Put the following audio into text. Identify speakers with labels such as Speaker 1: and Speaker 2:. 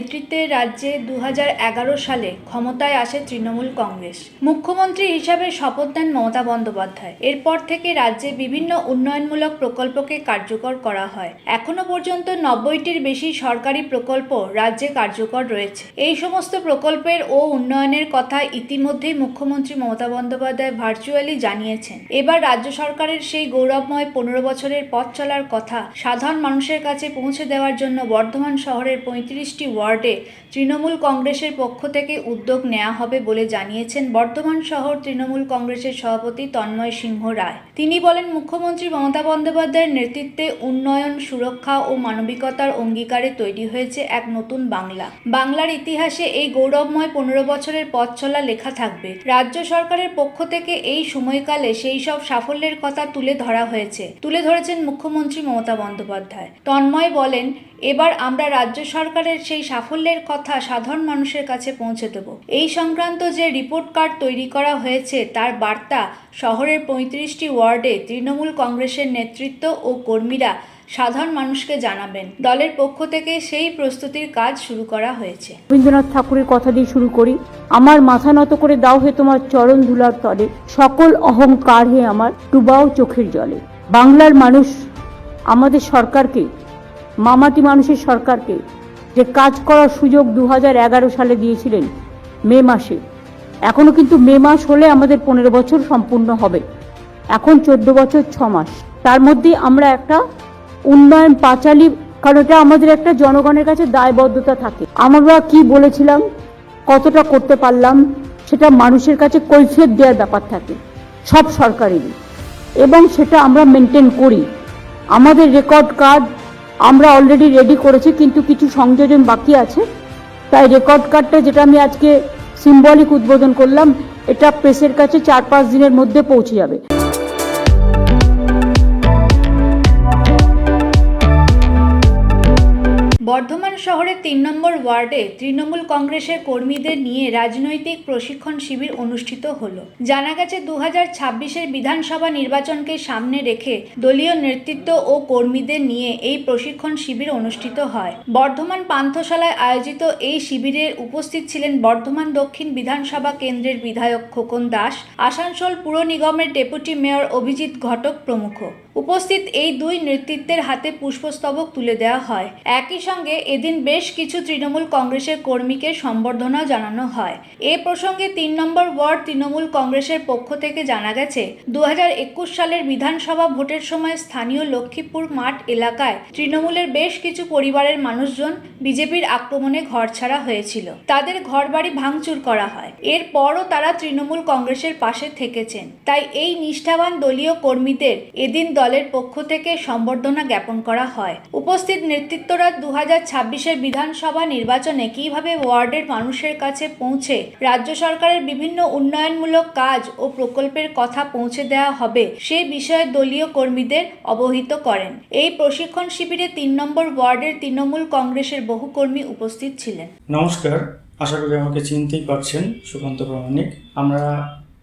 Speaker 1: নেতৃত্বে রাজ্যে দু হাজার এগারো সালে ক্ষমতায় আসে তৃণমূল কংগ্রেস। মুখ্যমন্ত্রী হিসাবে শপথ নেন মমতা বন্দ্যোপাধ্যায়। এরপর থেকে রাজ্যে বিভিন্ন উন্নয়নমূলক প্রকল্পকে কার্যকর করা হয়। এখনও পর্যন্ত নব্বইটির বেশি সরকারি প্রকল্প রাজ্যে কার্যকর রয়েছে। এই সমস্ত প্রকল্পের ও উন্নয়নের কথা ইতিমধ্যেই মুখ্যমন্ত্রী মমতা বন্দ্যোপাধ্যায় ভার্চুয়ালি জানিয়েছেন। এবার রাজ্য সরকারের সেই গৌরবময় পনেরো বছরের পথ চলার কথা সাধারণ মানুষের কাছে পৌঁছে দেওয়ার জন্য বর্ধমান শহরের পঁয়ত্রিশটি ওয়ার্ডে তৃণমূল কংগ্রেসের পক্ষ থেকে উদ্যোগ নেওয়া হবে বলে জানিয়েছেন বর্ধমান শহর তৃণমূল কংগ্রেসের সভাপতি তন্ময় সিংহ রায়। তিনি বলেন, মুখ্যমন্ত্রী মমতা বন্দ্যোপাধ্যায়ের নেতৃত্বে উন্নয়ন, সুরক্ষা ও মানবিকতার অঙ্গীকারে তৈরি হয়েছে এক নতুন বাংলা। বাংলার ইতিহাসে এই গৌরবময় পনেরো বছরের পথ চলা লেখা থাকবে। রাজ্য সরকারের পক্ষ থেকে এই সময়কালে সেই সব সাফল্যের কথা তুলে ধরা হয়েছে, তুলে ধরেছেন মুখ্যমন্ত্রী মমতা বন্দ্যোপাধ্যায়। তন্ময় বলেন, এবার আমরা রাজ্য সরকারের সেই সাফল্যের কথা সাধারণ মানুষের কাছে পৌঁছে দেব। এই সংক্রান্ত যে রিপোর্ট কার্ড তৈরি করা হয়েছে, তার বার্তা শহরের পঁয়ত্রিশটি ওয়ার্ডে তৃণমূল কংগ্রেসের নেতৃত্ব ও কর্মীরা সাধারণ মানুষকে জানাবেন। দলের পক্ষ থেকে সেই প্রস্তুতির কাজ শুরু করা হয়েছে।
Speaker 2: রবীন্দ্রনাথ ঠাকুরের কথা দিয়ে শুরু করি। আমার মাথা নত করে দাও হে তোমার চরণ ধুলার তলে। সকল অহংকার হে আমার, ডুবাও চোখের জলে। বাংলার মানুষ আমাদের সরকারকে, মামাটি মানুষের সরকারকে যে কাজ করার সুযোগ দু হাজার এগারো সালে দিয়েছিলেন মে মাসে। এখনও কিন্তু মে মাস হলে আমাদের পনেরো বছর সম্পূর্ণ হবে। এখন চোদ্দ বছর ছ মাস। তার মধ্যে আমরা একটা উন্নয়ন পাঁচালি, কারণ এটা আমাদের একটা জনগণের কাছে দায়বদ্ধতা থাকে। আমরা কি বলেছিলাম, কতটা করতে পারলাম, সেটা মানুষের কাছে কৈফিয়ত দেওয়ার ব্যাপার থাকে, সব সরকারেরই। এবং সেটা আমরা মেনটেন করি। আমাদের রেকর্ড কার্ড আমরা অলরেডি রেডি করেছি, কিন্তু কিছু সংযোজন বাকি আছে। তাই রেকর্ড কার্ডটা যেটা আমি আজকে সিম্বলিক উদ্বোধন করলাম, এটা প্রেসের কাছে চার পাঁচ দিনের মধ্যে পৌঁছে যাবে।
Speaker 1: বর্ধমান শহরের তিন নম্বর ওয়ার্ডে তৃণমূল কংগ্রেসের কর্মীদের নিয়ে রাজনৈতিক প্রশিক্ষণ শিবির অনুষ্ঠিত হলো। জানা গেছে দু হাজার বিধানসভা নির্বাচনকে সামনে রেখে দলীয় নেতৃত্ব ও কর্মীদের নিয়ে এই প্রশিক্ষণ শিবির অনুষ্ঠিত হয়। বর্ধমান পান্থশালায় আয়োজিত এই শিবিরে উপস্থিত ছিলেন বর্ধমান দক্ষিণ বিধানসভা কেন্দ্রের বিধায়ক খোকন দাস, আসানসোল পুর নিগমের ডেপুটি মেয়র অভিজিৎ ঘটক প্রমুখ। উপস্থিত এই দুই নেতৃত্বের হাতে পুষ্পস্তবক তুলে দেওয়া হয়। একই সঙ্গে এদিন বেশ কিছু তৃণমূল কংগ্রেসের কর্মীকে সম্বর্ধনা জানানো হয়। এ প্রসঙ্গে তিন নম্বর ওয়ার্ড তৃণমূল কংগ্রেসের পক্ষ থেকে জানা গেছে দু হাজার একুশ সালের বিধানসভা ভোটের সময় স্থানীয় লক্ষ্মীপুর মাঠ এলাকায় তৃণমূলের বেশ কিছু পরিবারের মানুষজন বিজেপির আক্রমণে ঘরছাড়া হয়েছিল। তাদের ঘরবাড়ি ভাঙচুর করা হয়। এরপরও তারা তৃণমূল কংগ্রেসের পাশে থেকেছেন। তাই এই নিষ্ঠাবান দলীয় কর্মীদের এদিন দলের পক্ষ থেকে সম্বর্ধনা জ্ঞাপন করা হয়। উপস্থিত নেতৃত্বরা দু হাজার ছাব্বিশের বিধানসভা নির্বাচনে কীভাবে ওয়ার্ডের মানুষের কাছে পৌঁছে, রাজ্য সরকারের বিভিন্ন উন্নয়নমূলক কাজ ও প্রকল্পের কথা পৌঁছে দেওয়া হবে সে বিষয়ে দলীয় কর্মীদের অবহিত করেন। এই প্রশিক্ষণ শিবিরে তিন নম্বর ওয়ার্ডের তৃণমূল কংগ্রেসের বহু কর্মী উপস্থিত ছিলেন।
Speaker 3: নমস্কার, আশা করি আমাকে চিনতেই পারছেন সুকান্ত প্রামাণিক। আমরা